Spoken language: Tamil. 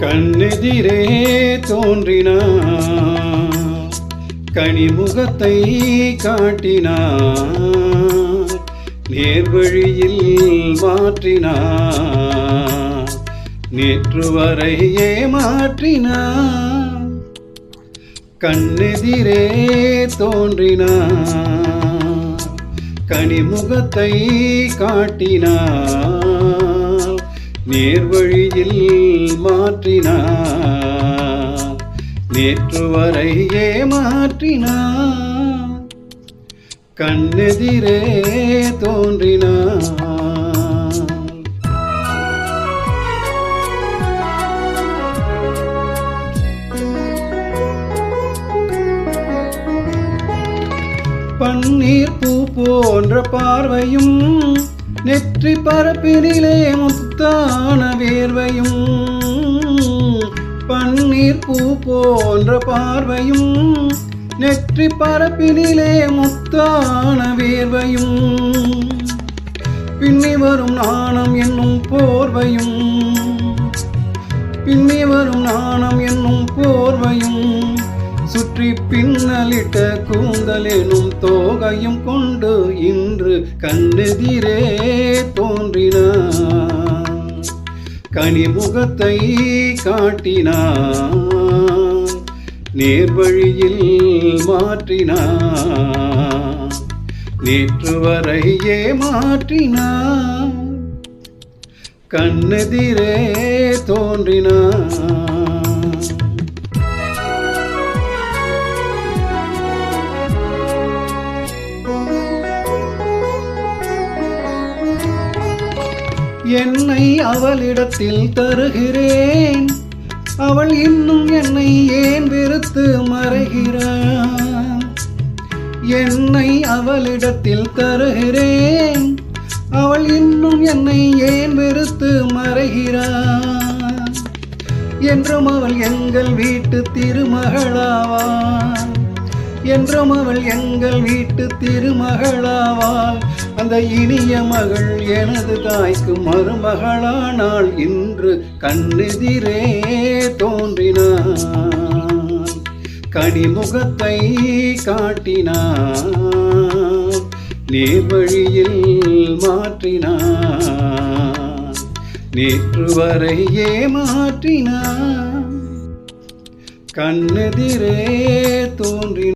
கண்ணெதிரே தோன்றினார். கனிமுகத்தை காட்டினார். நேர்வழியில் மாற்றினார். நேற்று வரையே ஏமாற்றினார். கண்ணெதிரே தோன்றினார். கனிமுகத்தை காட்டினார். நேர்வழியில் மாற்றினார். நேற்று வரை ஏமாற்றினார் கண்ணெதிரே தோன்றினார். பன்னீர் பூ போன்ற பார்வையும் நெற்றி பரப்பினிலே முத்தான வேர்வையும் போன்ற பார்வையும் நெற்றி பரப்பினிலே முத்தான வேர்வையும் பின்னி வரும் நாணம் என்னும் போர்வையும் பின்னி வரும் நாணம் என்னும் போர்வையும் சுற்றி பின்னலிட்ட கூந்தல் எனும் தோகையும் கொண்டு இன்று கண்ணெதிரே தோன்றினார் கனிமுகத்தை காட்டினான் நேர்வழியில் மாற்றினா நேற்று வரையே மாற்றினா கண்ணெதிரே தோன்றினா. என்னை அவளிடத்தில் தருகிறேன். அவள் இன்னும் என்னை ஏன் வெறுத்து மறைகிறாள்? என்னை அவளிடத்தில் தருகிறேன். அவள் இன்னும் என்னை ஏன் வெறுத்து மறைகிறாள்? என்றும் அவள் எங்கள் வீட்டு திருமகளாவான் என்றும் அவள் எங்கள் வீட்டு திருமகளாவாள். அந்த இனிய மகள் எனது தாய்க்கு மருமகளானாள். இன்று கண்ணெதிரே தோன்றினான் கனிமுகத்தை காட்டினான் நேர்வழியில் மாற்றினார் நேற்று வரையே மாற்றினான் கண்ணெதிரே தோன்றின